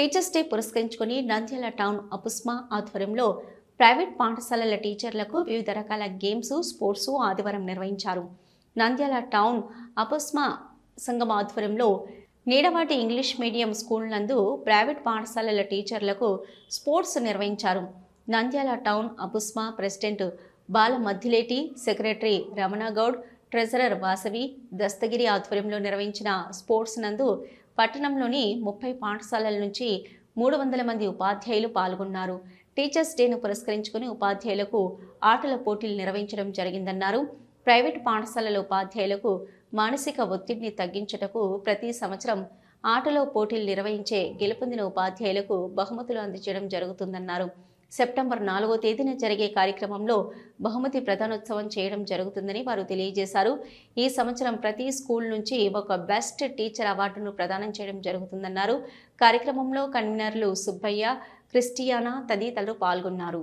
Teachers day పురస్కరించుకుని Nandyal town అపుస్మా ఆధ్వర్యంలో private పాఠశాలల టీచర్లకు వివిధ రకాల గేమ్స్ స్పోర్ట్స్ ఆదివారం నిర్వహించారు. నంద్యాల టౌన్ అపుస్మా సంఘం ఆధ్వర్యంలో నీడవాటి ఇంగ్లీష్ మీడియం స్కూల్ నందు ప్రైవేట్ పాఠశాలల టీచర్లకు స్పోర్ట్స్ నిర్వహించారు. Nandyal town అపుస్మా president Bala Madhyaleti secretary Ramana Goud treasurer Vasavi Dastagiri ఆధ్వర్యంలో నిర్వహించిన స్పోర్ట్స్ నందు పట్టణంలోని ముప్పై పాఠశాలల నుంచి మూడు వందల మంది ఉపాధ్యాయులు పాల్గొన్నారు. టీచర్స్ డేను పురస్కరించుకుని ఉపాధ్యాయులకు ఆటల పోటీలు నిర్వహించడం జరిగిందన్నారు. ప్రైవేట్ పాఠశాలల ఉపాధ్యాయులకు మానసిక ఒత్తిడిని తగ్గించుటకు ప్రతి సంవత్సరం ఆటలో పోటీలు నిర్వహించే గెలుపొందిన ఉపాధ్యాయులకు బహుమతులు అందించడం జరుగుతుందన్నారు. సెప్టెంబర్ నాలుగో తేదీన జరిగే కార్యక్రమంలో బహుమతి ప్రధానోత్సవం చేయడం జరుగుతుందని వారు తెలియజేశారు. ఈ సంవత్సరం ప్రతి స్కూల్ నుంచి ఒక బెస్ట్ టీచర్ అవార్డును ప్రదానం చేయడం జరుగుతుందన్నారు. కార్యక్రమంలో కన్వీనర్లు సుబ్బయ్య క్రిస్టియానా తదితరులు పాల్గొన్నారు.